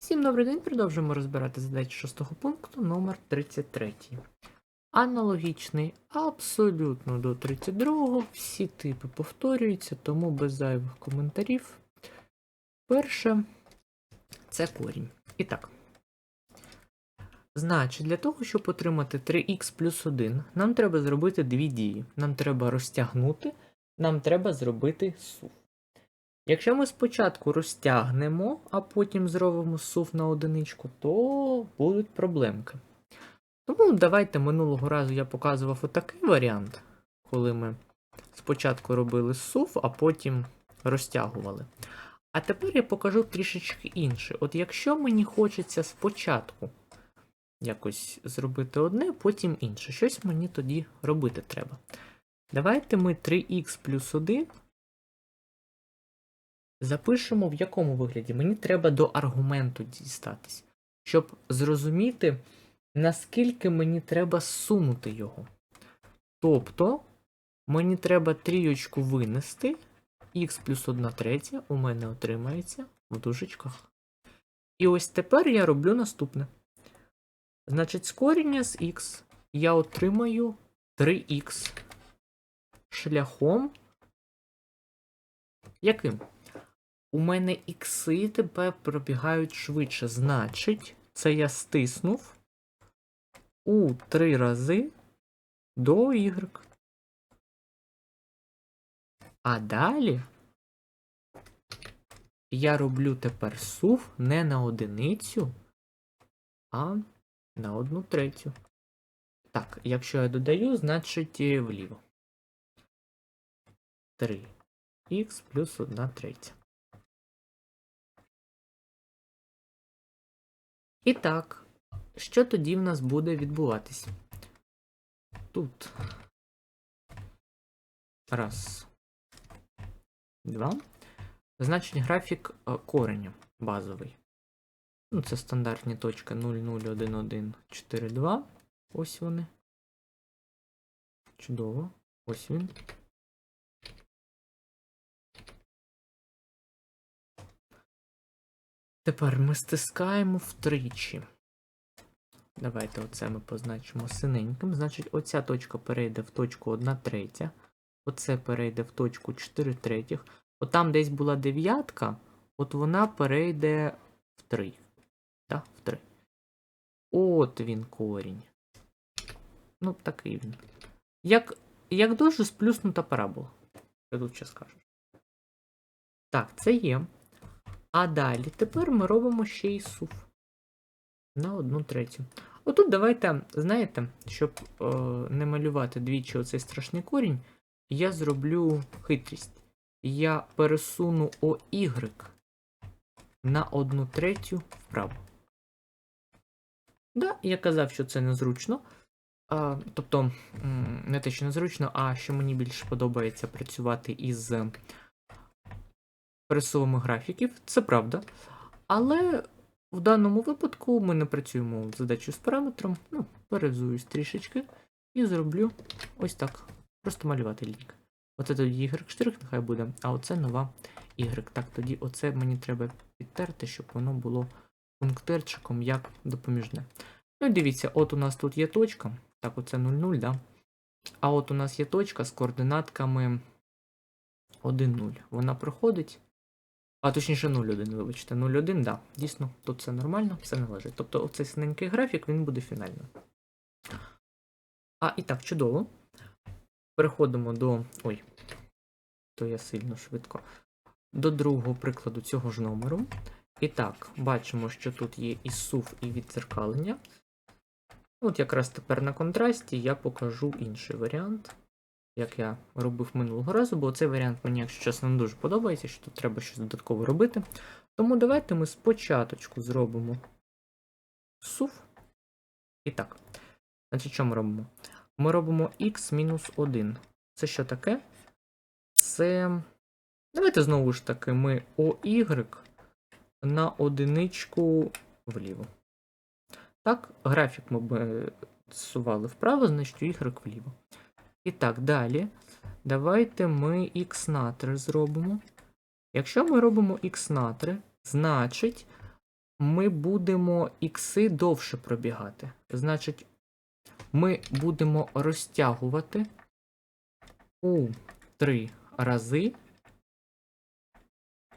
Всім добрий день, продовжуємо розбирати задачі шостого пункту номер 33. Аналогічний абсолютно до 32-го. Всі типи повторюються, тому без зайвих коментарів. Перше це корінь. І так. Значить, для того, щоб отримати 3х плюс 1, нам треба зробити дві дії. Нам треба розтягнути, нам треба зробити сув. Якщо ми спочатку розтягнемо, а потім зробимо сув на одиничку, то будуть проблемки. Тому давайте минулого разу я показував отакий варіант, коли ми спочатку робили сув, а потім розтягували. А тепер я покажу трішечки інше. От якщо мені хочеться спочатку якось зробити одне, потім інше. Щось мені тоді робити треба. Давайте ми 3х плюс 1 запишемо в якому вигляді. Мені треба до аргументу дістатись, щоб зрозуміти, наскільки мені треба сунути його. Тобто, мені треба трійочку винести, х плюс 1 третя у мене отримається в дужечках. І ось тепер я роблю наступне. Значить, з коріння з х я отримаю 3х шляхом. Яким? У мене ікси тепер пробігають швидше. Значить, це я стиснув у 3 рази до y. А далі я роблю тепер сув не на одиницю, а на одну третю. Так, якщо я додаю, значить е, вліво. 3х плюс 1 третя. І так, що тоді в нас буде відбуватись? Тут. Раз. Два. Значить, графік е, кореня базовий. Ну, це стандартні точки 0, 0, 1, 1, 4, 2. Ось вони. Чудово. Ось він. Тепер ми стискаємо втричі. Давайте оце ми позначимо синеньким. Значить, оця точка перейде в точку 1 третя. Оце перейде в точку 4 третіх. От там десь була дев'ятка, от вона перейде в 3. Так, в 3. От він корінь. Ну, такий він. Як, як дуже сплюснута парабола. Я тут ще скажу. Так, це є. А далі тепер ми робимо ще й сув. На одну третю. Отут давайте, знаєте, щоб е, не малювати двічі оцей страшний корінь, я зроблю хитрість. Я пересуну OY на одну третю вправо. Да, я казав, що це незручно. А, тобто, не те, що незручно, а що мені більше подобається працювати із пересувами графіків, це правда. Але в даному випадку ми не працюємо з задачею з параметром. Ну, перезуюсь трішечки і зроблю ось так. Просто малювати лінк. Оце тоді y' нехай буде, а оце нова y. Так, тоді оце мені треба підтерти, щоб воно було пунктирчиком як допоміжне. Ну і дивіться, от у нас тут є точка. Так, оце 0,0, да? А от у нас є точка з координатками 1,0. Вона проходить. А точніше 0,1, вибачте, 0,1, да. Дійсно, тут все нормально, все належить. Тобто оцей синенький графік він буде фінальним. А і так, чудово. Переходимо до. Ой, то я сильно швидко. До другого прикладу цього ж номеру. І так, бачимо, що тут є і сув, і відзеркалення. От якраз тепер на контрасті я покажу інший варіант, як я робив минулого разу, бо цей варіант мені, якщо чесно, не дуже подобається, що тут треба щось додатково робити. Тому давайте ми спочатку зробимо сув. І так. Значить, що ми робимо? Ми робимо x-1. Це що таке? Це. Давайте знову ж таки ми OY на одиничку вліво. Так, графік ми б зсували вправо, значить y вліво. І так, далі. Давайте ми x на 3 зробимо. Якщо ми робимо x на 3, значить ми будемо ікси довше пробігати. Значить, ми будемо розтягувати у 3 рази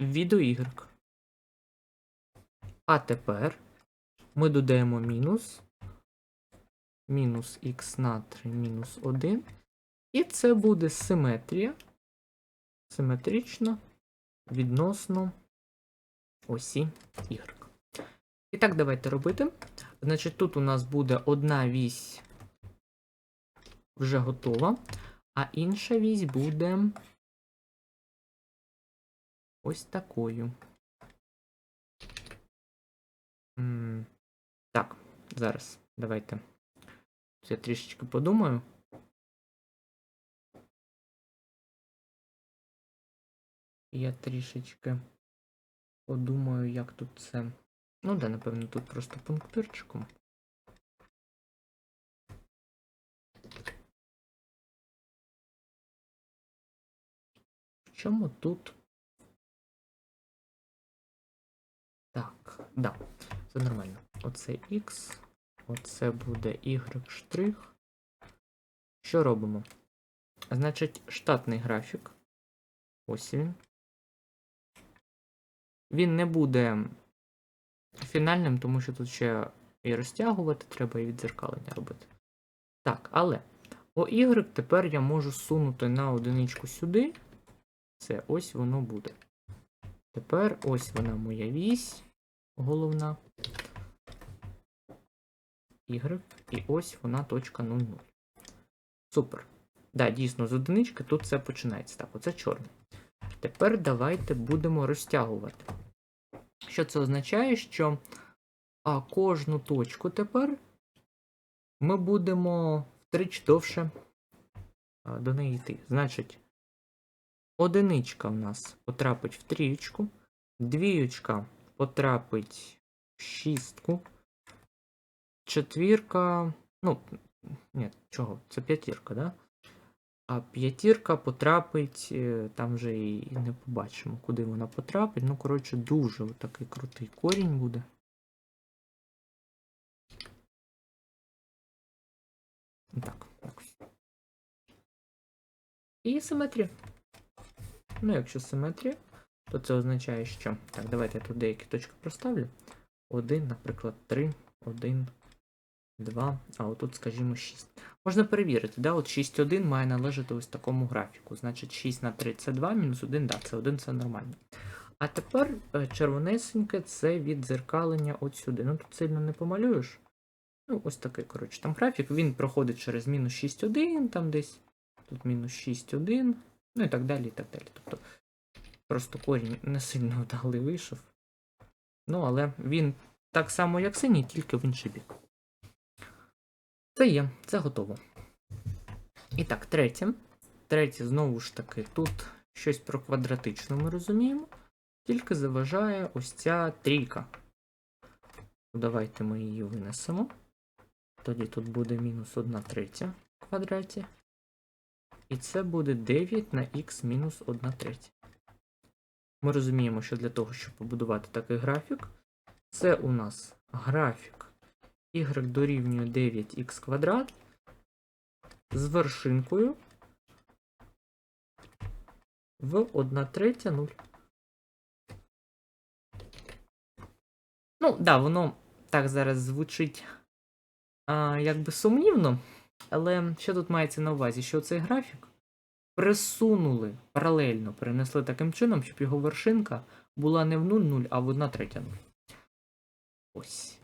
від Y. А тепер ми додаємо мінус. Мінус х на 3 мінус 1. І це буде симетрія. Симетрично відносно осі Y. І так, давайте робити. Значить, тут у нас буде одна вісь вже готова, а інша вісь буде ось такою. Так, зараз давайте. Я трішечки подумаю. Я трішечки подумаю, як тут це. Ну да, напевно, тут просто пунктирчиком. В чому тут? Так, да, це нормально. Оце X, оце буде Y штрих. Що робимо? Значить, штатний графік. Ось він. Він не буде фінальним, тому що тут ще і розтягувати треба, і відзеркалення робити. Так, але о Y тепер я можу сунути на одиничку сюди. Це ось воно буде. Тепер ось вона моя вісь головна. Y. І ось вона точка 0,0. Супер. Да, дійсно, з одинички тут все починається. Так, оце чорне. Тепер давайте будемо розтягувати. Що це означає, що а, кожну точку тепер ми будемо втричі довше а, до неї йти. Значить, одиничка в нас потрапить в трієчку, двієчка потрапить в шістку, четвірка. Ну, ні, чого? Це п'ятірка, да? А п'ятірка потрапить, е, там вже і не побачимо, куди вона потрапить. Ну, коротше, дуже такий крутий корінь буде. Так, так. І симетрія. Ну, якщо симетрія, то це означає, що. Так, давайте я тут деякі точки проставлю. Один, наприклад, 3, 1, 2, а отут, скажімо, 6. Можна перевірити, да? От 6,1 має належати ось такому графіку. Значить, 6 на 3 це 2, мінус 1, да, це 1, це нормально. А тепер е, червонесеньке це віддзеркалення от сюди. Ну тут сильно не помалюєш. Ну, ось такий, коротше, там графік, він проходить через мінус 6,1, там десь. Тут мінус 6,1, ну і так далі, і так далі. Тобто просто корінь не сильно вдалий вийшов. Ну, але він так само, як синій, тільки в інший бік. Це є, це готово. І так, третє. Третє, знову ж таки, тут щось про квадратичну ми розуміємо. Тільки заважає ось ця трійка. Давайте ми її винесемо. Тоді тут буде мінус 1 третя в квадраті. І це буде 9 на х мінус 1 третя. Ми розуміємо, що для того, щоб побудувати такий графік, це у нас графік y дорівнює 9х квадрат з вершинкою в 1 третя 0. Ну, да, воно так зараз звучить а, якби сумнівно, але що тут мається на увазі? Що цей графік присунули паралельно, перенесли таким чином, щоб його вершинка була не в 0,0, а в 1 третя 0. Ось.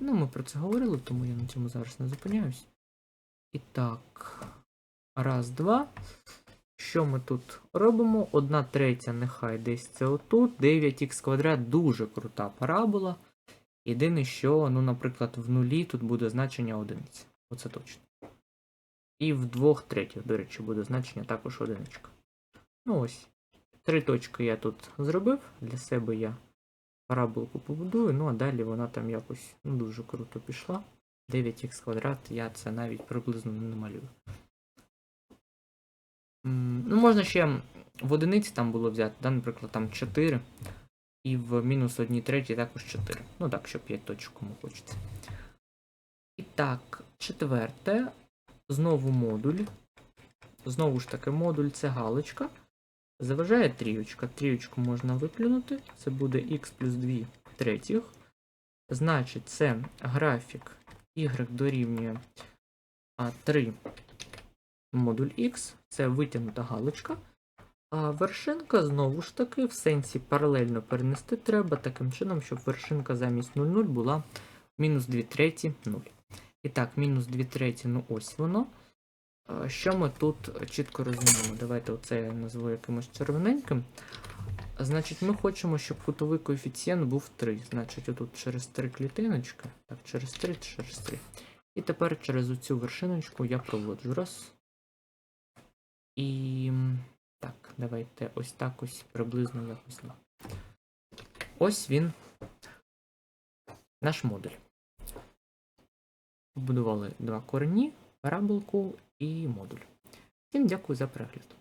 Ну, ми про це говорили, тому я на цьому зараз не зупиняюсь. І так. Раз, два. Що ми тут робимо? Одна третя, нехай десь це отут. 9х квадрат дуже крута парабола. Єдине, що, ну, наприклад, в нулі тут буде значення одиниці. Оце точно. І в двох третіх, до речі, буде значення також одиничка. Ну ось. Три точки я тут зробив. Для себе я параболку побудую, ну а далі вона там якось ну, дуже круто пішла. 9х квадрат, я це навіть приблизно не намалюю. Ну, можна ще в одиниці там було взяти, да, наприклад, там 4. І в мінус 1 третій також 4. Ну так, що 5 точок кому хочеться. І так, четверте. Знову модуль. Знову ж таки, модуль це галочка. Заважає трієчка. Трієчку можна виплюнути. Це буде х плюс 2 третіх. Значить, це графік y дорівнює 3 модуль x. Це витягнута галочка. А вершинка знову ж таки в сенсі паралельно перенести треба таким чином, щоб вершинка замість 0,0 була мінус 2 треті 0. І так, мінус 2 треті, ну ось воно. Що ми тут чітко розуміємо? Давайте оце я назву якимось червоненьким. Значить, ми хочемо, щоб кутовий коефіцієнт був 3. Значить, отут через 3 клітиночки. Так, через 3, через 3. І тепер через оцю вершиночку я проводжу. Раз. І. Так, давайте ось так ось приблизно якось. Ось він. Наш модуль. Побудували два корені, параболку і модуль. Всім дякую за перегляд.